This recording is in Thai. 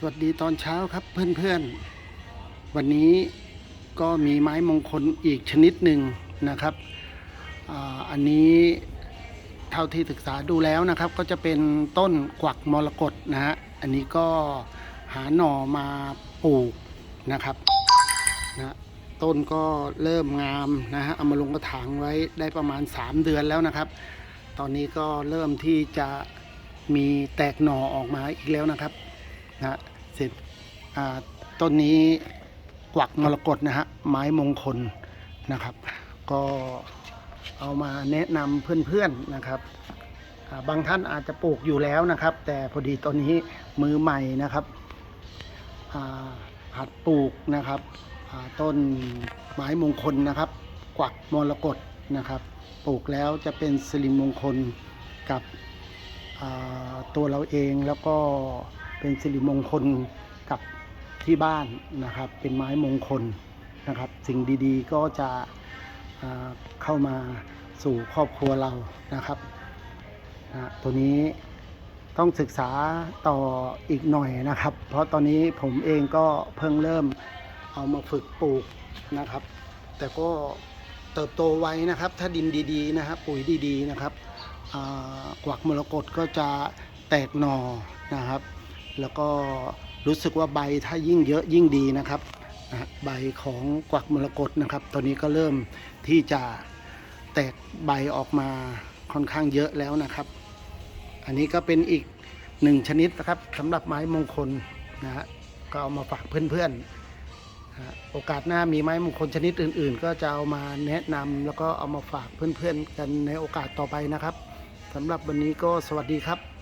สวัสดีตอนเช้าครับเพื่อนๆ วันนี้ก็มีไม้มงคลอีกชนิดหนึ่งนะครับออันนี้เท่าที่ศึกษาดูแล้วนะครับก็จะเป็นต้นกวักมรกตนะฮะอันนี้ก็หาหน่อมาปลูกนะครับนะต้นก็เริ่มงามนะฮะเอามาลงกระถางไว้ได้ประมาณ 3 เดือนแล้วนะครับ ตอนนี้ก็เริ่มที่จะมีแตกหน่อออกมาอีกแล้วนะครับ นะเสร็จต้นนี้กวักมรกตนะฮะไม้มงคลนะครับ ก็เอามาแนะนำเพื่อนๆนะครับบางท่านอาจจะปลูกอยู่แล้วนะครับ แต่พอดีตอนนี้มือใหม่นะครับหัดปลูกนะครับต้นไม้มงคลนะครับ กวักมรกตนะครับ ปลูกแล้วจะเป็นสิริมงคลกับตัวเราเองแล้วก็ เป็นสิริมงคลกับที่บ้านนะครับ เป็นไม้มงคลนะครับ สิ่งดีๆก็จะเข้ามาสู่ครอบครัวเรานะครับนะตัวนี้ต้องศึกษาต่ออีกหน่อยนะครับ เพราะตอนนี้ผมเองก็เพิ่งเริ่มเอามาฝึกปลูกนะครับ แต่ก็เติบโตไว้นะครับ ถ้าดินดีๆนะครับ ปุ๋ยดีๆนะครับกวักมรกตก็จะแตกหน่อนะครับ แล้วก็รู้สึกว่าใบถ้ายิ่งเยอะยิ่งดีนะครับนะใบของกวักมรกตนะครับ ตอนนี้ก็เริ่มที่จะแตกใบออกมาค่อนข้างเยอะแล้วนะครับ อันนี้ก็เป็นอีกหนึ่งชนิดนะครับสำหรับไม้มงคลนะฮะก็เอามาฝากเพื่อนๆนะโอกาสหน้ามีไม้มงคลชนิดอื่น ๆ ก็จะเอามาแนะนำแล้วก็เอามาฝากเพื่อนๆกันในโอกาสต่อไปนะครับสำหรับวันนี้ก็สวัสดีครับ